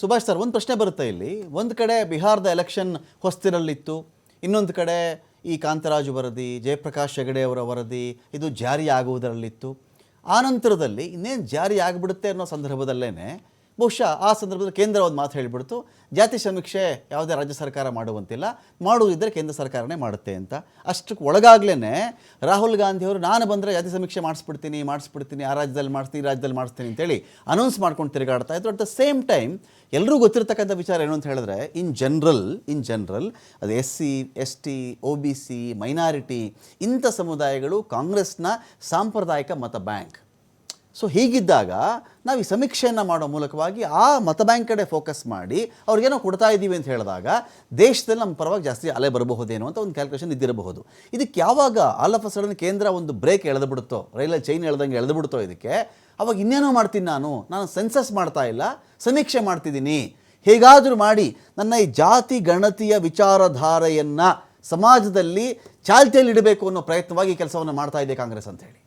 Subhash sir, ಒಂದು ಪ್ರಶ್ನೆ ಬರುತ್ತೆ ಇಲ್ಲಿ. ಒಂದು ಕಡೆ ಬಿಹಾರದ ಎಲೆಕ್ಷನ್ ಹೊಸ್ತಿರಲ್ಲಿತ್ತು ಇನ್ನೊಂದು ಕಡೆ ಈ ಕಾಂತರಾಜು ವರದಿ, ಜಯಪ್ರಕಾಶ್ ಹೆಗಡೆ ಅವರ ವರದಿ, ಇದು ಜಾರಿ ಆಗುವುದರಲ್ಲಿತ್ತು ಆ ನಂತರದಲ್ಲಿ ಇನ್ನೇನು ಜಾರಿ ಆಗಿಬಿಡುತ್ತೆ ಅನ್ನೋ ಸಂದರ್ಭದಲ್ಲೇ ಬಹುಶಃ ಆ ಸಂದರ್ಭದಲ್ಲಿ ಕೇಂದ್ರ ಒಂದು ಮಾತು ಹೇಳಿಬಿಡ್ತು, ಜಾತಿ ಸಮೀಕ್ಷೆ ಯಾವುದೇ ರಾಜ್ಯ ಸರ್ಕಾರ ಮಾಡುವಂತಿಲ್ಲ, ಮಾಡುವುದಿದ್ದರೆ ಕೇಂದ್ರ ಸರ್ಕಾರನೇ ಮಾಡುತ್ತೆ ಅಂತ. ಅಷ್ಟಕ್ಕೆ ಒಳಗಾಗ್ಲೇ ರಾಹುಲ್ ಗಾಂಧಿಯವರು, ನಾನು ಬಂದರೆ ಜಾತಿ ಸಮೀಕ್ಷೆ ಮಾಡಿಸ್ಬಿಡ್ತೀನಿ ಮಾಡಿಸ್ಬಿಡ್ತೀನಿ, ಆ ರಾಜ್ಯದಲ್ಲಿ ಮಾಡಿಸ್ತೀನಿ, ಈ ರಾಜ್ಯದಲ್ಲಿ ಮಾಡಿಸ್ತೀನಿ ಅಂತೇಳಿ ಅನೌನ್ಸ್ ಮಾಡ್ಕೊಂಡು ತಿರುಗಾಡ್ತಾ ಇದ್ರು. ಅಟ್ ದ ಸೇಮ್ ಟೈಮ್ ಎಲ್ಲರೂ ಗೊತ್ತಿರತಕ್ಕಂಥ ವಿಚಾರ ಏನು ಅಂತ ಹೇಳಿದ್ರೆ ಇನ್ ಜನರಲ್ ಇನ್ ಜನರಲ್ ಅದು S C S T O B C minority ಇಂಥ ಸಮುದಾಯಗಳು ಕಾಂಗ್ರೆಸ್ನ ಸಾಂಪ್ರದಾಯಿಕ ಮತ ಬ್ಯಾಂಕ್. ಸೊ ಹೀಗಿದ್ದಾಗ ನಾವು ಈ ಸಮೀಕ್ಷೆಯನ್ನು ಮಾಡೋ ಮೂಲಕವಾಗಿ ಆ ಮತ ಬ್ಯಾಂಕ್ ಕಡೆ ಫೋಕಸ್ ಮಾಡಿ ಅವ್ರಿಗೇನೋ ಕೊಡ್ತಾ ಇದ್ದೀವಿ ಅಂತ ಹೇಳಿದಾಗ ದೇಶದಲ್ಲಿ ನಮ್ಮ ಪರವಾಗಿ ಜಾಸ್ತಿ ಅಲೆ ಬರಬಹುದೇನೋ ಅಂತ ಒಂದು ಕ್ಯಾಲ್ಕುಲೇಷನ್ ಇದ್ದಿರಬಹುದು. ಇದಕ್ಕೆ ಯಾವಾಗ ಆಲ್ ಆಫ್ ಅ ಕೇಂದ್ರ ಒಂದು ಬ್ರೇಕ್ ಎಳೆದು ಬಿಡುತ್ತೋ ರೈಲಲ್ಲಿ ಚೈನ್ ಎಳೆದಂಗೆ ಎಳೆದು ಬಿಡುತ್ತೋ ಇದಕ್ಕೆ, ಅವಾಗ ಇನ್ನೇನೋ ಮಾಡ್ತೀನಿ ನಾನು ನಾನು ಸೆನ್ಸಸ್ ಮಾಡ್ತಾ ಇಲ್ಲ, ಸಮೀಕ್ಷೆ ಮಾಡ್ತಿದ್ದೀನಿ. ಹೇಗಾದರೂ ಮಾಡಿ ನನ್ನ ಈ ಜಾತಿ ಗಣತಿಯ ವಿಚಾರಧಾರೆಯನ್ನು ಸಮಾಜದಲ್ಲಿ ಚಾಲ್ತಿಯಲ್ಲಿ ಇಡಬೇಕು ಅನ್ನೋ ಪ್ರಯತ್ನವಾಗಿ ಕೆಲಸವನ್ನು ಮಾಡ್ತಾ ಇದೆ ಕಾಂಗ್ರೆಸ್ ಅಂತ ಹೇಳಿ.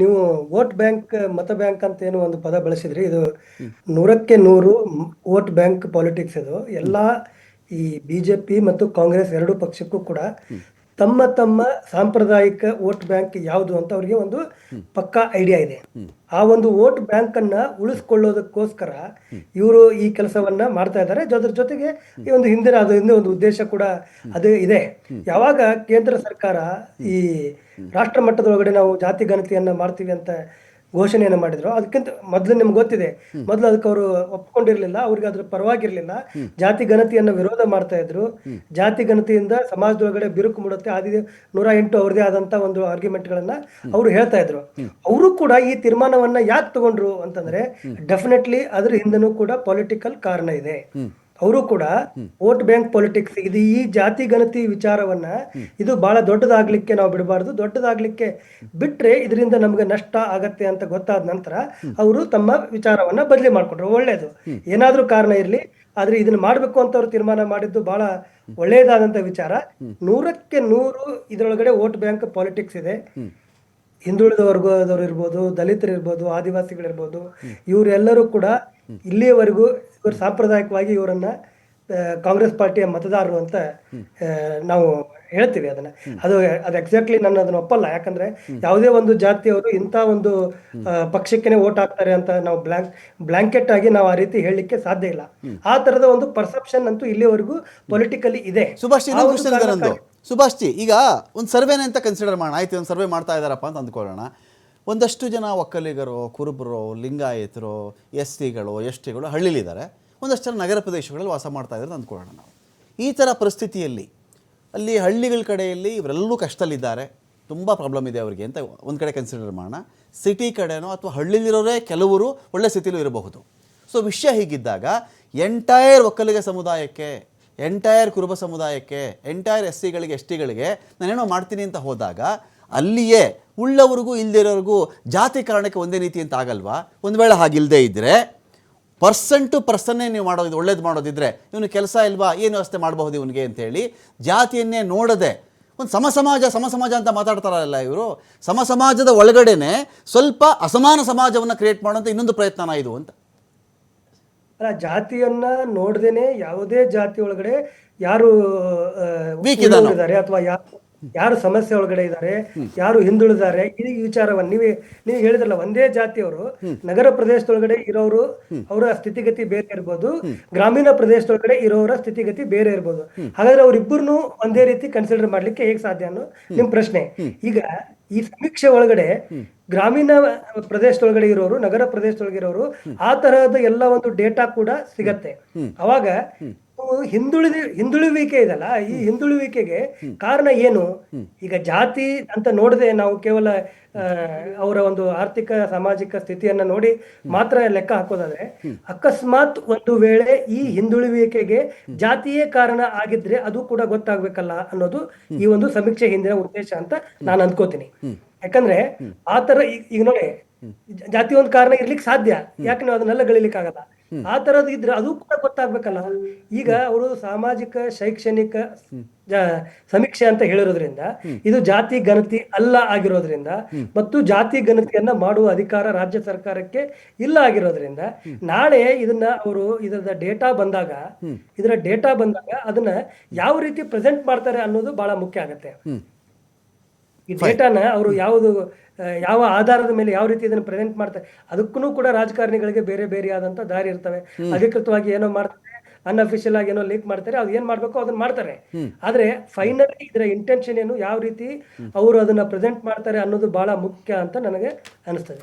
ನೀವು ವೋಟ್ ಬ್ಯಾಂಕ್, ಮತ ಬ್ಯಾಂಕ್ ಅಂತ ಏನು ಒಂದು ಪದ ಬಳಸಿದ್ರಿ, ಇದು ನೂರಕ್ಕೆ ನೂರು ವೋಟ್ ಬ್ಯಾಂಕ್ ಪಾಲಿಟಿಕ್ಸ್ ಇದು. ಎಲ್ಲ ಈ ಬಿಜೆಪಿ ಮತ್ತು ಕಾಂಗ್ರೆಸ್ ಎರಡು ಪಕ್ಷಕ್ಕೂ ಕೂಡ ತಮ್ಮ ತಮ್ಮ ಸಾಂಪ್ರದಾಯಿಕ ವೋಟ್ ಬ್ಯಾಂಕ್ ಯಾವುದು ಅಂತ ಅವರಿಗೆ ಒಂದು ಪಕ್ಕಾ ಐಡಿಯಾ ಇದೆ. ಆ ಒಂದು ವೋಟ್ ಬ್ಯಾಂಕ್ ಅನ್ನ ಉಳಿಸ್ಕೊಳ್ಳೋದಕ್ಕೋಸ್ಕರ ಇವರು ಈ ಕೆಲಸವನ್ನ ಮಾಡ್ತಾ ಇದ್ದಾರೆ. ಅದ್ರ ಜೊತೆಗೆ ಈ ಒಂದು ಹಿಂದಿನ ಅದು ಹಿಂದೆ ಒಂದು ಉದ್ದೇಶ ಕೂಡ ಅದು ಇದೆ. ಯಾವಾಗ ಕೇಂದ್ರ ಸರ್ಕಾರ ಈ ರಾಷ್ಟ್ರ ಮಟ್ಟದೊಳಗಡೆ ನಾವು ಜಾತಿ ಗಣತಿಯನ್ನ ಮಾಡ್ತೀವಿ ಅಂತ ಘೋಷಣೆಯನ್ನ ಮಾಡಿದ್ರು. ಅದಕ್ಕಿಂತ ಮೊದಲು ನಿಮ್ಗೆ ಗೊತ್ತಿದೆ. ಮೊದಲು ಅದಕ್ಕೆ ಅವರು ಒಪ್ಕೊಂಡಿರ್ಲಿಲ್ಲ ಅವ್ರಿಗೆ ಅದ್ರ ಪರವಾಗಿರ್ಲಿಲ್ಲ. ಜಾತಿ ಗಣತಿಯನ್ನ ವಿರೋಧ ಮಾಡ್ತಾ ಇದ್ರು. ಜಾತಿ ಗಣತಿಯಿಂದ ಸಮಾಜದೊಳಗಡೆ ಬಿರುಕು ಮೂಡುತ್ತೆ. ಆದಿ ನೂರ ಎಂಟು ಅವ್ರದೇ ಆದಂತ ಒಂದು ಆರ್ಗ್ಯುಮೆಂಟ್ಗಳನ್ನ ಅವರು ಹೇಳ್ತಾ ಇದ್ರು. ಅವರು ಕೂಡ ಈ ತೀರ್ಮಾನವನ್ನ ಯಾಕೆ ತಗೊಂಡ್ರು ಅಂತಂದ್ರೆ ಡೆಫಿನೆಟ್ಲಿ ಅದ್ರ ಹಿಂದನೂ ಕೂಡ ಪೊಲಿಟಿಕಲ್ ಕಾರಣ ಇದೆ. ಅವರು ಕೂಡ ವೋಟ್ ಬ್ಯಾಂಕ್ ಪೊಲಿಟಿಕ್ಸ್ ಇದು ಈ ಜಾತಿ ಗಣತಿ ವಿಚಾರವನ್ನ ಇದು ಬಹಳ ದೊಡ್ಡದಾಗ್ಲಿಕ್ಕೆ ನಾವು ಬಿಡಬಾರ್ದು. ದೊಡ್ಡದಾಗ್ಲಿಕ್ಕೆ ಬಿಟ್ರೆ ಇದರಿಂದ ನಮ್ಗೆ ನಷ್ಟ ಆಗತ್ತೆ ಅಂತ ಗೊತ್ತಾದ ನಂತರ ಅವರು ತಮ್ಮ ವಿಚಾರವನ್ನ ಬದಲಿ ಮಾಡ್ಕೊಂಡ್ರು. ಒಳ್ಳೇದು. ಏನಾದ್ರೂ ಕಾರಣ ಇರಲಿ ಆದ್ರೆ ಇದನ್ನ ಮಾಡ್ಬೇಕು ಅಂತ ಅವ್ರು ತೀರ್ಮಾನ ಮಾಡಿದ್ದು ಬಹಳ ಒಳ್ಳೆಯದಾದಂತ ವಿಚಾರ. ನೂರಕ್ಕೆ ನೂರು ಇದರೊಳಗಡೆ ವೋಟ್ ಬ್ಯಾಂಕ್ ಪಾಲಿಟಿಕ್ಸ್ ಇದೆ. ಹಿಂದುಳಿದ ವರ್ಗದವರು ಇರ್ಬೋದು ದಲಿತರು ಇರ್ಬೋದು ಆದಿವಾಸಿಗಳಿರ್ಬೋದು ಇವರೆಲ್ಲರೂ ಕೂಡ ಇಲ್ಲಿಯವರೆಗೂ ಇವರು ಸಾಂಪ್ರದಾಯಿಕವಾಗಿ ಇವರನ್ನ ಕಾಂಗ್ರೆಸ್ ಪಾರ್ಟಿಯ ಮತದಾರರು ಅಂತ ನಾವು ಹೇಳ್ತೀವಿ ಅದನ್ನ. ಅದು ಅದು ಎಕ್ಸಾಕ್ಟ್ಲಿ ನಾನು ಅದನ್ನ ಒಪ್ಪಲ್ಲ. ಯಾಕಂದ್ರೆ ಯಾವುದೇ ಒಂದು ಜಾತಿಯವರು ಇಂಥ ಒಂದು ಪಕ್ಷಕ್ಕೆ ಓಟ್ ವೋಟ್ ಹಾಕ್ತಾರೆ ಅಂತ ನಾವು ಬ್ಲಾಂಕ್ ಬ್ಲಾಂಕೆಟ್ ಆಗಿ ನಾವು ಆ ರೀತಿ ಹೇಳಲಿಕ್ಕೆ ಸಾಧ್ಯ ಇಲ್ಲ. ಆ ತರದ ಒಂದು ಪರ್ಸೆಪ್ಷನ್ ಅಂತೂ ಇಲ್ಲಿವರೆಗೂ ಪೊಲಿಟಿಕಲಿ ಇದೆ. ಸುಭಾಷ್ ಜಿ ಈಗ ಒಂದು ಸರ್ವೇನೆ ಅಂತ ಕನ್ಸಿಡರ್ ಮಾಡೋಣ? ಆಯ್ತು, ಒಂದು ಸರ್ವೆ ಮಾಡ್ತಾ ಇದ್ದಾರಪ್ಪ ಅಂತ ಅಂದ್ಕೊಳ್ಳೋಣ. ಒಂದಷ್ಟು ಜನ ಒಕ್ಕಲಿಗರು, ಕುರುಬರು, ಲಿಂಗಾಯತರು, ಎಸ್ ಸಿಗಳು, ಎಸ್ ಟಿಗಳು ಹಳ್ಳಿಲಿದ್ದಾರೆ. ಒಂದಷ್ಟು ಜನ ನಗರ ಪ್ರದೇಶಗಳಲ್ಲಿ ವಾಸ ಮಾಡ್ತಾ ಇದ್ದಾರೆ ಅಂತ ಅಂದ್ಕೊಳ್ಳೋಣ ನಾವು. ಈ ಥರ ಪರಿಸ್ಥಿತಿಯಲ್ಲಿ, ಅಲ್ಲಿ ಹಳ್ಳಿಗಳ ಕಡೆಯಲ್ಲಿ ಇವರೆಲ್ಲರೂ ಕಷ್ಟದಲ್ಲಿದ್ದಾರೆ. ತುಂಬ ಪ್ರಾಬ್ಲಮ್ ಇದೆ ಅವರಿಗೆ ಅಂತ ಒಂದು ಕಡೆ ಕನ್ಸಿಡರ್ ಮಾಡೋಣ. ಸಿಟಿ ಕಡೆನೋ ಅಥವಾ ಹಳ್ಳಿಲಿರೋರೇ ಕೆಲವರು ಒಳ್ಳೆ ಸ್ಥಿತಿಲೂ ಇರಬಹುದು. ಸೊ ವಿಷಯ ಹೀಗಿದ್ದಾಗ ಎಂಟೈರ್ ಒಕ್ಕಲಿಗ ಸಮುದಾಯಕ್ಕೆ ಎಂಟೈರ್ ಕುರುಬ ಸಮುದಾಯಕ್ಕೆ ಎಂಟೈರ್ ಎಸ್ ಸಿಗಳಿಗೆ ಎಸ್ ಟಿಗಳಿಗೆ ನಾನೇನೋ ಮಾಡ್ತೀನಿ ಅಂತ ಹೋದಾಗ ಅಲ್ಲಿಯೇ ಉಳ್ಳವ್ರಿಗೂ ಇಲ್ಲದಿರೋರಿಗೂ ಜಾತಿ ಕಾರಣಕ್ಕೆ ಒಂದೇ ರೀತಿ ಅಂತ ಆಗಲ್ವಾ? ಒಂದು ವೇಳೆ ಹಾಗಿಲ್ಲದೆ ಇದ್ದರೆ ಪರ್ಸನ್ ಟು ಪರ್ಸನ್ನೇ ನೀವು ಮಾಡೋದು, ಒಳ್ಳೇದು ಮಾಡೋದಿದ್ರೆ ಇವನು ಕೆಲಸ ಇಲ್ವಾ? ಏನು ವ್ಯವಸ್ಥೆ ಮಾಡಬಹುದು ಇವನಿಗೆ ಅಂತೇಳಿ ಜಾತಿಯನ್ನೇ ನೋಡದೆ, ಒಂದು ಸಮ ಸಮಾಜ ಸಮ ಸಮಾಜ ಅಂತ ಮಾತಾಡ್ತಾರಲ್ಲ ಇವರು ಸಮ ಸಮಾಜದ ಒಳಗಡೆನೆ ಸ್ವಲ್ಪ ಅಸಮಾನ ಸಮಾಜವನ್ನು ಕ್ರಿಯೇಟ್ ಮಾಡೋಂಥ ಇನ್ನೊಂದು ಪ್ರಯತ್ನನ ಇದು ಅಂತ. ಅಲ್ಲ ಜಾತಿಯನ್ನ ನೋಡ್ದೇನೆ ಯಾವುದೇ ಜಾತಿ ಒಳಗಡೆ ಯಾರು ಇದ್ದಾರೆ ಅಥವಾ ಯಾರು ಯಾರು ಸಮಸ್ಯೆ ಒಳಗಡೆ ಇದ್ದಾರೆ ಯಾರು ಹಿಂದುಳಿದಾರೆ ಈ ವಿಚಾರವನ್ನ ನೀವೇ ನೀವು ಹೇಳಿದ್ರಲ್ಲ ಒಂದೇ ಜಾತಿಯವರು ನಗರ ಪ್ರದೇಶದೊಳಗಡೆ ಇರೋರು ಅವರ ಸ್ಥಿತಿಗತಿ ಬೇರೆ ಇರ್ಬೋದು ಗ್ರಾಮೀಣ ಪ್ರದೇಶದೊಳಗಡೆ ಇರೋರ ಸ್ಥಿತಿಗತಿ ಬೇರೆ ಇರ್ಬೋದು. ಹಾಗಾದ್ರೆ ಅವ್ರಿಬ್ಬರನ್ನು ಒಂದೇ ರೀತಿ ಕನ್ಸಿಡರ್ ಮಾಡ್ಲಿಕ್ಕೆ ಹೇಗ್ ಸಾಧ್ಯ ಅನ್ನೋ ನಿಮ್ ಪ್ರಶ್ನೆ. ಈಗ ಈ ಸಮೀಕ್ಷೆ ಒಳಗಡೆ ಗ್ರಾಮೀಣ ಪ್ರದೇಶದೊಳಗಡೆ ಇರೋರು ನಗರ ಪ್ರದೇಶದೊಳಗೆ ಇರೋರು ಆ ತರಹದ ಎಲ್ಲ ಒಂದು ಡೇಟಾ ಕೂಡ ಸಿಗತ್ತೆ. ಅವಾಗ ಅವು ಹಿಂದುಳಿದ ಹಿಂದುಳುವಿಕೆ ಇದಲ್ಲ ಈ ಹಿಂದುಳುವಿಕೆಗೆ ಕಾರಣ ಏನು? ಈಗ ಜಾತಿ ಅಂತ ನೋಡದೆ ನಾವು ಕೇವಲ ಅವರ ಒಂದು ಆರ್ಥಿಕ ಸಾಮಾಜಿಕ ಸ್ಥಿತಿಯನ್ನ ನೋಡಿ ಮಾತ್ರ ಲೆಕ್ಕ ಹಾಕೋದಾದ್ರೆ ಅಕಸ್ಮಾತ್ ಒಂದು ವೇಳೆ ಈ ಹಿಂದುಳುವಿಕೆಗೆ ಜಾತಿಯೇ ಕಾರಣ ಆಗಿದ್ರೆ ಅದು ಕೂಡ ಗೊತ್ತಾಗ್ಬೇಕಲ್ಲ ಅನ್ನೋದು ಈ ಒಂದು ಸಮೀಕ್ಷೆ ಹಿಂದಿನ ಉದ್ದೇಶ ಅಂತ ನಾನು ಅನ್ಕೋತೀನಿ ಯಾಕಂದ್ರೆ ಆ ತರ ಈಗ ನೋಡಿ ಜಾತಿ ಒಂದ್ ಕಾರಣ ಇರ್ಲಿಕ್ಕೆ ಸಾಧ್ಯ. ಯಾಕೆ ನೀವು ಅದನ್ನೆಲ್ಲ ಗಳಿಲಿಕ್ಕೆ ಆಗಲ್ಲ ಆ ತರದ್ ಇದ್ರೆ ಅದು ಕೂಡ ಗೊತ್ತಾಗ್ಬೇಕಲ್ಲ. ಈಗ ಅವರು ಸಾಮಾಜಿಕ ಶೈಕ್ಷಣಿಕ ಸಮೀಕ್ಷೆ ಅಂತ ಹೇಳಿರೋದ್ರಿಂದ ಇದು ಜಾತಿ ಗಣತಿ ಅಲ್ಲ ಆಗಿರೋದ್ರಿಂದ ಮತ್ತು ಜಾತಿ ಗಣತಿಯನ್ನ ಮಾಡುವ ಅಧಿಕಾರ ರಾಜ್ಯ ಸರ್ಕಾರಕ್ಕೆ ಇಲ್ಲ ಆಗಿರೋದ್ರಿಂದ ನಾಳೆ ಇದನ್ನ ಅವರು ಇದರ ಡೇಟಾ ಬಂದಾಗ ಇದರ ಡೇಟಾ ಬಂದಾಗ ಅದನ್ನ ಯಾವ ರೀತಿ ಪ್ರೆಸೆಂಟ್ ಮಾಡ್ತಾರೆ ಅನ್ನೋದು ಬಹಳ ಮುಖ್ಯ ಆಗತ್ತೆ. ಈ ಡೇಟಾನ ಅವರು ಯಾವುದು ಯಾವ ಆಧಾರದ ಮೇಲೆ ಯಾವ ರೀತಿ ಇದನ್ನು ಪ್ರೆಸೆಂಟ್ ಮಾಡ್ತಾರೆ ಅದಕ್ಕೂ ಕೂಡ ರಾಜಕಾರಣಿಗಳಿಗೆ ಬೇರೆ ಬೇರೆ ಆದಂತ ದಾರಿ ಇರ್ತವೆ. ಅಧಿಕೃತವಾಗಿ ಏನೋ ಮಾಡ್ತಾರೆ ಅನ್ಅಫಿಷಿಯಲ್ ಆಗಿ ಏನೋ ಲೀಕ್ ಮಾಡ್ತಾರೆ ಅವ್ರು ಏನ್ ಮಾಡ್ಬೇಕು ಅದನ್ನ ಮಾಡ್ತಾರೆ. ಆದ್ರೆ ಫೈನಲಿ ಇದರ ಇಂಟೆನ್ಷನ್ ಏನು ಯಾವ ರೀತಿ ಅವರು ಅದನ್ನ ಪ್ರೆಸೆಂಟ್ ಮಾಡ್ತಾರೆ ಅನ್ನೋದು ಬಹಳ ಮುಖ್ಯ ಅಂತ ನನಗೆ ಅನಿಸ್ತದೆ.